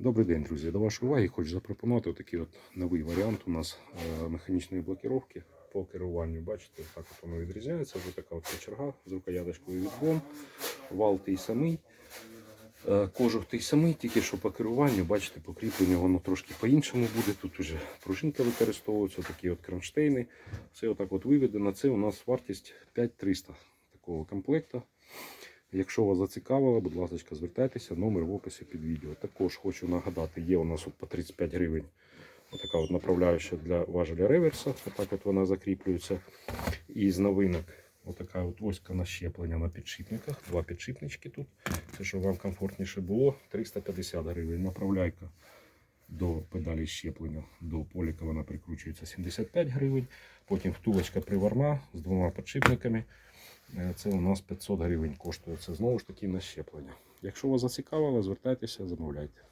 Добрий день, друзі. До вашої уваги хочу запропонувати такий от новий варіант у нас е, механічної блокировки по керуванню. Бачите, так от воно відрізняється. Ось така от кочерга з рукояточкою відбом, вал той самий. Е, Кожух той самий, тільки що по керуванню, бачите, покріплення воно трошки по-іншому буде. Тут вже пружинка використовується, такі от кронштейни. Все отак от виведено. Це у нас вартість 5300 такого комплекту. Якщо вас зацікавило, будь ласка, звертайтеся, номер в описі під відео. Також хочу нагадати, є у нас по 35 гривень отака от направляюча для важеля реверса. Отак от вона закріплюється. І з новинок отака от оська на щеплення на підшипниках. Два підшипнички тут. Це щоб вам комфортніше було. 350 гривень. Направляйка до педалі щеплення. До поліка вона прикручується 75 гривень. Потім втулочка приварна з двома підшипниками. Е, Це у нас 500 гривень коштує. Це знову ж таки на щеплення. Якщо вас зацікавило, звертайтеся, замовляйте.